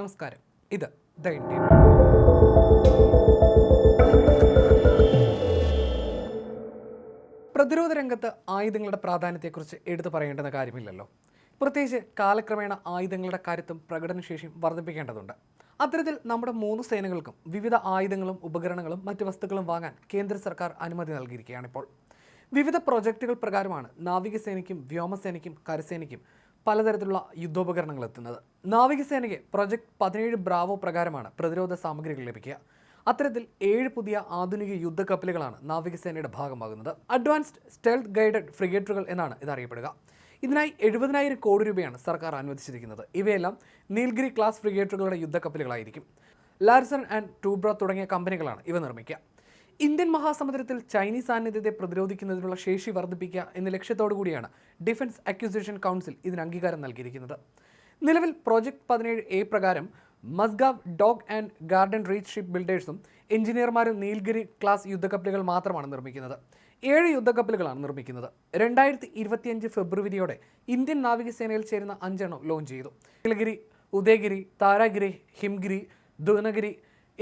നമസ്കാരം. ഇത് the Indian. പ്രതിരോധ രംഗത്ത് ആയുധങ്ങളുടെ പ്രാധാന്യത്തെക്കുറിച്ച് എടുത്തു പറയേണ്ടെന്ന കാര്യമില്ലല്ലോ. പ്രത്യേകിച്ച് കാലക്രമേണ ആയുധങ്ങളുടെ കാര്യത്തും പ്രകടനശേഷിയും വർദ്ധിപ്പിക്കേണ്ടതുണ്ട്. അത്തരത്തിൽ നമ്മുടെ മൂന്ന് സേനകൾക്കും വിവിധ ആയുധങ്ങളും ഉപകരണങ്ങളും മറ്റ് വസ്തുക്കളും വാങ്ങാൻ കേന്ദ്ര സർക്കാർ അനുമതി നൽകിയിരിക്കുകയാണിപ്പോൾ. വിവിധ പ്രോജക്റ്റുകൾ പ്രകാരമാണ് നാവികസേനയ്ക്കും വ്യോമസേനയ്ക്കും കരസേനയ്ക്കും പലതരത്തിലുള്ള യുദ്ധോപകരണങ്ങൾ എത്തുന്നത്. നാവികസേനയ്ക്ക് പ്രൊജക്ട് പതിനേഴ് ബ്രാവോ പ്രകാരമാണ് പ്രതിരോധ സാമഗ്രികൾ ലഭിക്കുക. അത്തരത്തിൽ ഏഴ് പുതിയ ആധുനിക യുദ്ധക്കപ്പലുകളാണ് നാവികസേനയുടെ ഭാഗമാകുന്നത്. അഡ്വാൻസ്ഡ് സ്റ്റെൽത്ത് ഗൈഡഡ് ഫ്രിഗേറ്ററുകൾ എന്നാണ് ഇതറിയപ്പെടുക. ഇതിനായി എഴുപതിനായിരം കോടി രൂപയാണ് സർക്കാർ അനുവദിച്ചിരിക്കുന്നത്. ഇവയെല്ലാം നീൽഗിരി ക്ലാസ് ഫ്രിഗേറ്ററുകളുടെ യുദ്ധക്കപ്പലുകളായിരിക്കും. ലാർസൺ ആൻഡ് ടൂബ്ര തുടങ്ങിയ കമ്പനികളാണ് ഇവ നിർമ്മിക്കുക. ഇന്ത്യൻ മഹാസമുദ്രത്തിൽ ചൈനീസ് സാന്നിധ്യത്തെ പ്രതിരോധിക്കുന്നതിനുള്ള ശേഷി വർദ്ധിപ്പിക്കുക എന്ന ലക്ഷ്യത്തോടു കൂടിയാണ് ഡിഫൻസ് അക്യുസേഷൻ കൗൺസിൽ ഇതിന് അംഗീകാരം നൽകിയിരിക്കുന്നത്. നിലവിൽ പ്രോജക്ട് പതിനേഴ് എ പ്രകാരം Mazagon dock and garden reach ship ബിൽഡേഴ്സും എഞ്ചിനീയർമാരും നീൽഗിരി ക്ലാസ് യുദ്ധക്കപ്പലുകൾ മാത്രമാണ് നിർമ്മിക്കുന്നത്. ഏഴ് യുദ്ധക്കപ്പലുകളാണ് നിർമ്മിക്കുന്നത്. രണ്ടായിരത്തി ഇരുപത്തിയഞ്ച് ഫെബ്രുവരിയോടെ ഇന്ത്യൻ നാവികസേനയിൽ ചേരുന്ന അഞ്ചെണ്ണം ലോഞ്ച് ചെയ്തു. നീലഗിരി ഉദയഗിരി താരാഗിരി ഹിംഗിരി ദുനഗിരി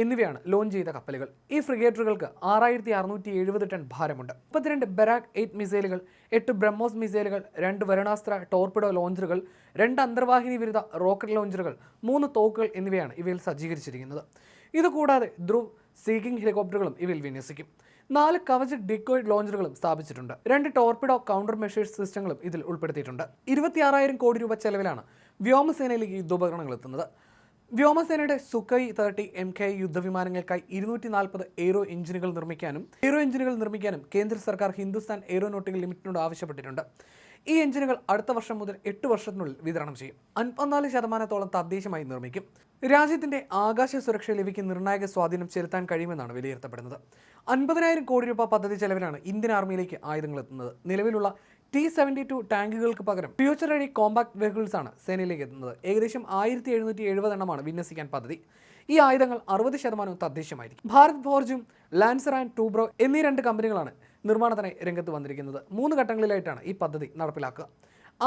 എന്നിവയാണ് ലോഞ്ച് ചെയ്ത കപ്പലുകൾ. ഈ ഫ്രിഗേറ്ററുകൾക്ക് ആറായിരത്തി അറുന്നൂറ്റി എഴുപത് ടൺ ഭാരമുണ്ട്. മുപ്പത്തിരണ്ട് ബരാക് എയ്റ്റ് മിസൈലുകൾ എട്ട് ബ്രഹ്മോസ് മിസൈലുകൾ രണ്ട് വരണാസ്ത്ര ടോർപിഡോ ലോഞ്ചറുകൾ രണ്ട് അന്തർവാഹിനി വിരുദ്ധ റോക്കറ്റ് ലോഞ്ചറുകൾ മൂന്ന് തോക്കുകൾ എന്നിവയാണ് ഇവയിൽ സജ്ജീകരിച്ചിരിക്കുന്നത്. ഇതുകൂടാതെ ധ്രുവ് സീക്കിംഗ് ഹെലികോപ്റ്ററുകളും ഇവയിൽ വിന്യസിക്കും. നാല് കവച് ഡിക്കോയിഡ് ലോഞ്ചറുകളും സ്ഥാപിച്ചിട്ടുണ്ട്. രണ്ട് ടോർപിഡോ കൗണ്ടർ മെഷേഴ്സ് സിസ്റ്റങ്ങളും ഇതിൽ ഉൾപ്പെടുത്തിയിട്ടുണ്ട്. ഇരുപത്തിയാറായിരം കോടി രൂപ ചെലവിലാണ് വ്യോമസേനയിലേക്ക് യുദ്ധോപകരണങ്ങൾ എത്തുന്നത്. വ്യോമസേനയുടെ സുഖൈ തേർട്ടി എം കെ യുദ്ധവിമാനങ്ങൾക്കായി ഇരുന്നൂറ്റി നാൽപ്പത് എയ്റോ എഞ്ചിനുകൾ നിർമ്മിക്കാനും എയ്റോ എഞ്ചിനുകൾ നിർമ്മിക്കാനും കേന്ദ്ര സർക്കാർ ഹിന്ദുസ്ഥാൻ എയ്റോനോട്ടിക്കൽ ലിമിറ്റഡിനോട് ആവശ്യപ്പെട്ടിട്ടുണ്ട്. ഈ എഞ്ചിനുകൾ അടുത്ത വർഷം മുതൽ എട്ട് വർഷത്തിനുള്ളിൽ വിതരണം ചെയ്യും. അൻപത്തിനാല് ശതമാനത്തോളം തദ്ദേശമായി നിർമ്മിക്കും. രാജ്യത്തിന്റെ ആകാശ സുരക്ഷയിലേക്ക് നിർണായക സ്വാധീനം ചെലുത്താൻ കഴിയുമെന്നാണ് വിലയിരുത്തപ്പെടുന്നത്. അൻപതിനായിരം കോടി രൂപ പദ്ധതി ചെലവിലാണ് ഇന്ത്യൻ ആർമിയിലേക്ക് ആയുധങ്ങൾ എത്തുന്നത്. നിലവിലുള്ള ടി സെവന്റി ടു ടാങ്കുകൾക്ക് പകരം ഫ്യൂച്ചർ റെഡി കോമ്പാക്ട് വെഹിക്കിൾസാണ് സേനയിലേക്ക് എത്തുന്നത്. ഏകദേശം ആയിരത്തി എഴുന്നൂറ്റി എഴുപത് എണ്ണമാണ് വിന്യസിക്കാൻ പദ്ധതി. ഈ ആയുധങ്ങൾ അറുപത് ശതമാനവും തദ്ദേശമായിരിക്കും ഭാരത് ഫോർജും ലാൻസർ ആൻഡ് ടൂബ്രോ എന്നീ രണ്ട് കമ്പനികളാണ് നിർമ്മാണത്തിനായി രംഗത്ത് വന്നിരിക്കുന്നത്. മൂന്ന് ഘട്ടങ്ങളിലായിട്ടാണ് ഈ പദ്ധതി നടപ്പിലാക്കുക.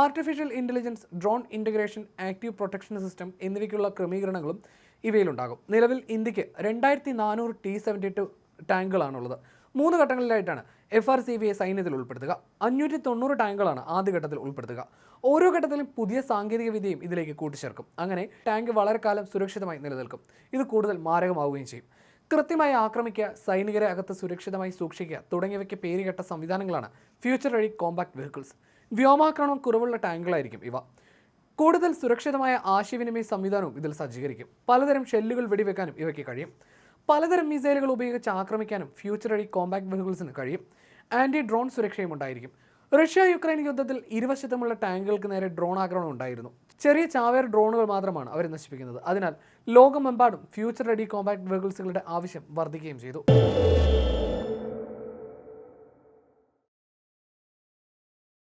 Artificial intelligence drone integration active protection system എന്നിവയ്ക്കുള്ള ക്രമീകരണങ്ങളും ഇവയിലുണ്ടാകും. നിലവിൽ ഇന്ത്യയ്ക്ക് രണ്ടായിരത്തി നാനൂറ് ടി സെവന്റി ടു ടാങ്കുകളാണുള്ളത്. മൂന്ന് ഘട്ടങ്ങളിലായിട്ടാണ് എഫ് ആർ സി ബിയെ സൈന്യത്തിൽ ഉൾപ്പെടുത്തുക. അഞ്ഞൂറ്റി തൊണ്ണൂറ് ടാങ്കുകളാണ് ആദ്യഘട്ടത്തിൽ ഉൾപ്പെടുത്തുക. ഓരോ ഘട്ടത്തിലും പുതിയ സാങ്കേതിക വിദ്യയും ഇതിലേക്ക് കൂട്ടിച്ചേർക്കും. അങ്ങനെ ടാങ്ക് വളരെ കാലം സുരക്ഷിതമായി നിലനിൽക്കും. ഇത് കൂടുതൽ മാരകമാവുകയും ചെയ്യും. കൃത്യമായി ആക്രമിക്കുക സൈനികരെ അകത്ത് സുരക്ഷിതമായി സൂക്ഷിക്കുക തുടങ്ങിയവയ്ക്ക് പേരുകെട്ട സംവിധാനങ്ങളാണ് ഫ്യൂച്ചർ റെഡി കോമ്പാക്ട് വെഹിക്കിൾസ് വ്യോമാക്രമണം കുറവുള്ള ടാങ്കുകളായിരിക്കും ഇവ. കൂടുതൽ സുരക്ഷിതമായ ആശയവിനിമയ സംവിധാനവും ഇതിൽ സജ്ജീകരിക്കും. പലതരം ഷെല്ലുകൾ വെടിവെക്കാനും ഇവയ്ക്ക് കഴിയും. പലതരം മിസൈലുകൾ ഉപയോഗിച്ച് ആക്രമിക്കാനും ഫ്യൂച്ചർ റെഡി കോമ്പാക്ട് വെഹിക്കിൾസിന് കഴിയും. ആന്റി ഡ്രോൺ സുരക്ഷയും ഉണ്ടായിരിക്കും. റഷ്യ യുക്രൈൻ യുദ്ധത്തിൽ ഇരുവശത്തുമുള്ള ടാങ്കുകൾക്ക് നേരെ ഡ്രോൺ ആക്രമണം ഉണ്ടായിരുന്നു. ചെറിയ ചാവേർ ഡ്രോണുകൾ മാത്രമാണ് അവരെ നശിപ്പിക്കുന്നത്. അതിനാൽ ലോകമെമ്പാടും ഫ്യൂച്ചർ റെഡി കോമ്പാക്ട് വെഹിക്കിൾസുകളുടെ ആവശ്യം വർദ്ധിക്കുകയും ചെയ്തു.